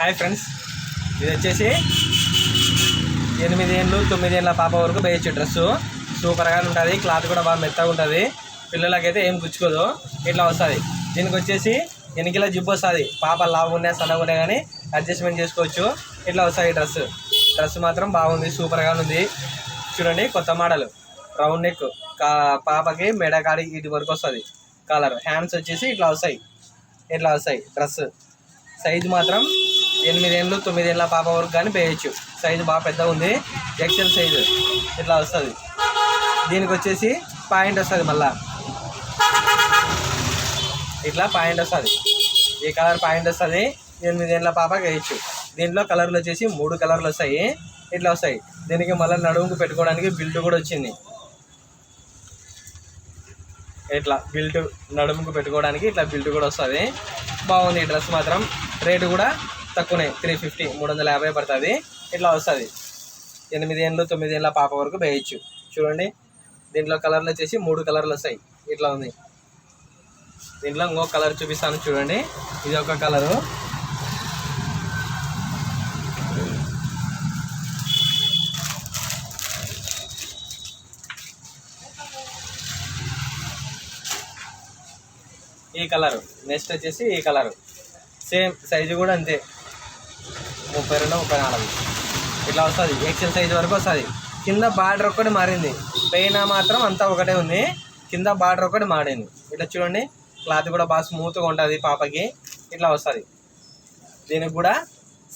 Hi friends ఇది వచ్చేసి ఎనిమిది ఏళ్ళు తొమ్మిది ఏళ్ళ పాప వరకు వేయచ్చు డ్రెస్సు. సూపర్గా ఉంటుంది క్లాత్ కూడా బాగా మెత్తగా ఉంటుంది. పిల్లలకైతే ఏం గుచ్చుకోదు ఇట్లా వస్తుంది. దీనికి వచ్చేసి ఎనికిల జిబ్బు వస్తుంది. పాప లావు ఉన్నాయి సన్నగా కానీ అడ్జస్ట్మెంట్ చేసుకోవచ్చు. ఇట్లా వస్తుంది డ్రెస్ డ్రెస్ మాత్రం బాగుంది సూపర్గా ఉంది. చూడండి కొత్త మోడల్. Round neck. కా పాపకి మెడకాడి ఇటు వరకు వస్తుంది. కలర్. హ్యాండ్స్ వచ్చేసి ఇట్లా వస్తాయి. ఇట్లా వస్తాయి డ్రెస్ సైజు మాత్రం ఎనిమిది తొమ్మిదేళ్ళ పాప వరకు కానీ పేయచ్చు. సైజు బాగా పెద్దగా ఉంది. ఎక్సెల్ సైజు ఇట్లా వస్తుంది? దీనికి వచ్చేసి పాయింట్ వస్తుంది మళ్ళా. ఇట్లా పాయింట్ వస్తుంది. ఈ కలర్ పాయింట్ వస్తుంది. ఎనిమిది ఏళ్ళ పాపకి వేయచ్చు దీంట్లో కలర్లు వచ్చేసి మూడు కలర్లు వస్తాయి. ఇట్లా వస్తాయి. దీనికి మళ్ళీ నడుముకు పెట్టుకోవడానికి బిల్ట్ కూడా వచ్చింది. ఇట్లా బిల్ట్ నడుముకు పెట్టుకోవడానికి ఇట్లా బిల్ట్ కూడా వస్తుంది. బాగుంది ఈ డ్రెస్ మాత్రం. రేటు కూడా తక్కువనే త్రీ ఫిఫ్టీ మూడు వందల యాభై పడుతుంది. ఇట్లా వస్తుంది. ఎనిమిది ఏళ్ళు తొమ్మిది ఏళ్ళ పాప వరకు వేయచ్చు. చూడండి. దీంట్లో కలర్లు వచ్చేసి మూడు కలర్లు వస్తాయి. ఇట్లా ఉంది. దీంట్లో ఇంకో కలర్ చూపిస్తాను చూడండి. ఇది ఒక కలరు ఈ కలరు నెక్స్ట్ వచ్చేసి ఈ కలరు సేమ్ సైజు కూడా అంతే. ముప్పై రెండు ముప్పై నాలుగు. ఇట్లా వస్తుంది. ఎక్సెల్ సైజ్ వరకు వస్తుంది. కింద బార్డర్ ఒక్కటి మారింది. పైన మాత్రం అంతా ఒకటే ఉంది. కింద బార్డర్ ఒకటి మారింది. ఇట్లా చూడండి. క్లాత్ కూడా బాగా స్మూత్గా ఉంటుంది పాపకి. ఇట్లా వస్తుంది. దీనికి కూడా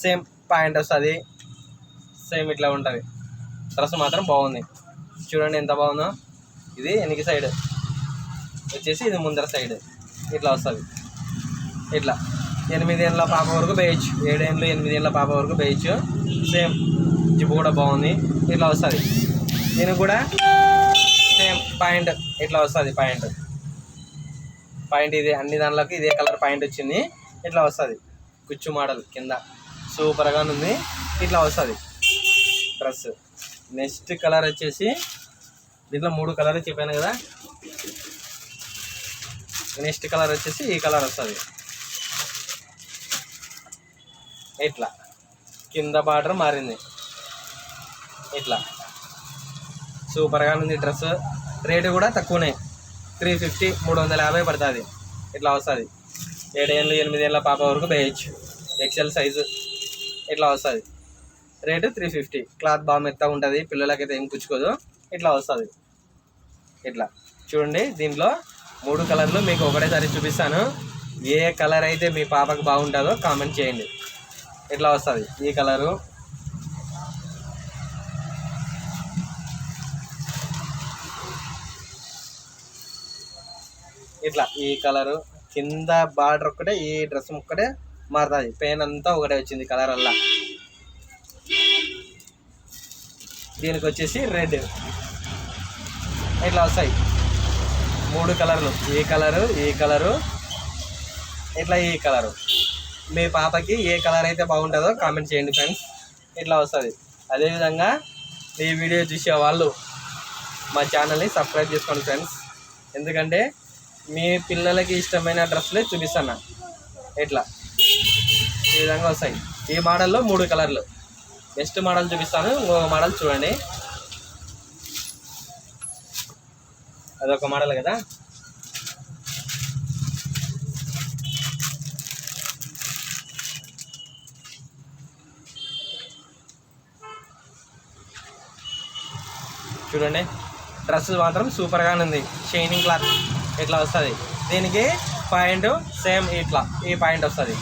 సేమ్ పాయింట్ వస్తుంది. సేమ్ ఇట్లా ఉంటుంది. డ్రెస్ మాత్రం బాగుంది. చూడండి ఎంత బాగుందో. ఇది వెనక సైడ్. వచ్చేసి ఇది ముందర సైడ్. ఇట్లా వస్తుంది. ఇట్లా. ఎనిమిదేళ్ళ పాప వరకు వేయచ్చు ఏడేళ్ళు ఎనిమిదేళ్ళ పాప వరకు వేయచ్చు సేమ్ జిప్పు కూడా బాగుంది. ఇట్లా వస్తుంది. దీనికి కూడా సేమ్ పాయింట్ ఇట్లా వస్తుంది పాయింట్. పాయింట్ ఇది అన్ని దానిలోకి ఇదే కలర్ పాయింట్ వచ్చింది. ఇట్లా వస్తుంది. కుచ్చు మోడల్ కింద. సూపర్గా ఉంది. ఇట్లా వస్తుంది. డ్రెస్ నెక్స్ట్ కలర్ వచ్చేసి దీంట్లో మూడు కలర్ చెప్పాను కదా. నెక్స్ట్ కలర్ వచ్చేసి ఈ కలర్ వస్తుంది. ఇట్లా. కింద బార్డర్ మారింది. ఇట్లా. సూపర్గా ఉంది డ్రెస్. రేటు కూడా తక్కువనే. త్రీ ఫిఫ్టీ మూడు వందల యాభై పడుతుంది. ఇట్లా వస్తుంది. ఏడేళ్ళు ఎనిమిదేళ్ళ పాప వరకు వేయచ్చు ఎక్సెల్ సైజు ఇట్లా వస్తుంది. Rate three fifty. క్లాత్ బాగా మెత్తగా ఉంటుంది. పిల్లలకైతే ఏం కుచ్చుకోదు. ఇట్లా వస్తుంది. ఇట్లా. చూడండి దీంట్లో మూడు కలర్లు మీకు ఒకటేసారి చూపిస్తాను. ఏ కలర్ అయితే మీ పాపకు బాగుంటుందో కామెంట్ చేయండి. ఇట్లా వస్తుంది? ఈ కలరు? ఇట్లా ఈ కలరు. కింద బార్డర్ ఒక్కటే ఈ డ్రెస్ ఒక్కటే మారుతుంది. పెయిన్ అంతా ఒకటే వచ్చింది కలర్ వల్ల దీనికి వచ్చేసి రెడ్. ఇట్లా వస్తాయి? మూడు కలర్లు. ఈ కలరు ఈ కలరు. ఇట్లా ఈ కలరు? మీ పాపకి ఏ కలర్ అయితే బాగుంటుందో కామెంట్ చేయండి ఫ్రెండ్స్. ఇట్లా వస్తుంది. అదేవిధంగా ఈ వీడియో చూసే వాళ్ళు మా ఛానల్ని సబ్స్క్రైబ్ చేసుకోండి ఫ్రెండ్స్. ఎందుకంటే మీ పిల్లలకి ఇష్టమైన డ్రెస్లే చూపిస్తాను ఇట్లా ఈ విధంగా వస్తాయి. ఈ మోడల్లో మూడు కలర్లు. నెక్స్ట్ మోడల్ చూపిస్తాను. ఇంకొక మోడల్ చూడండి. అదొక మోడల్ కదా? చూడండి. డ్రెస్ మాత్రం సూపర్గా ఉంది. షైనింగ్ క్లాత్ ఇట్లా వస్తుంది? దీనికి పాయింట్ సేమ్ ఇట్లా ఈ పాయింట్ వస్తుంది.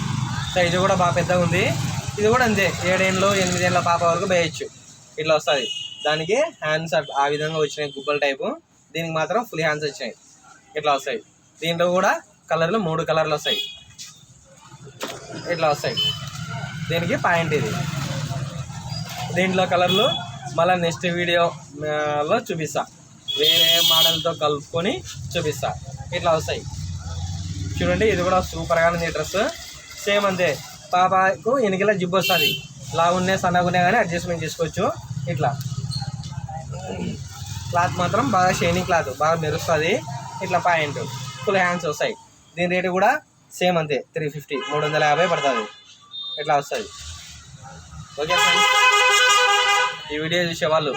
సైజు కూడా బాగా పెద్దగా ఉంది. ఇది కూడా అంతే. ఏడేళ్ళు ఎనిమిదేళ్ళ పాప వరకు వేయచ్చు. ఇట్లా వస్తుంది. దానికి హ్యాండ్స్ ఆ విధంగా వచ్చినాయి గుబ్బల టైపు దీనికి మాత్రం ఫుల్ హ్యాండ్స్ వచ్చినాయి. ఇట్లా వస్తాయి. దీంట్లో కూడా కలర్లు మూడు కలర్లు వస్తాయి. ఇట్లా వస్తాయి. దీనికి పాయింట్ ఇది. దీంట్లో కలర్లు మళ్ళీ నెక్స్ట్ వీడియోలో చూపిస్తా. వేరే మోడల్తో కలుపుకొని చూపిస్తా. ఇట్లా వస్తాయి. చూడండి ఇది కూడా సూపర్గా ఉంది డ్రెస్. సేమ్ అంతే. పాపకు ఎనికిలా జిబ్బు వస్తుంది. లావున్నే సన్నగున్నే కానీ అడ్జస్ట్మెంట్ చేసుకోవచ్చు. ఇట్లా. క్లాత్ మాత్రం బాగా షైనింగ్ క్లాత్ బాగా మెరుస్తుంది. ఇట్లా పాయింట్. ఫుల్ హ్యాండ్స్ వస్తాయి. దీని రేటు కూడా సేమ్ అంతే. త్రీ ఫిఫ్టీ మూడు వందల యాభై పడుతుంది. ఇట్లా వస్తుంది ఓకే ఫ్రెండ్స్ ఈ వీడియో చూసే వాళ్ళు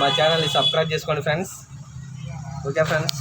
మా ఛానల్ని సబ్స్క్రైబ్ చేసుకోండి ఫ్రెండ్స్. Okay friends?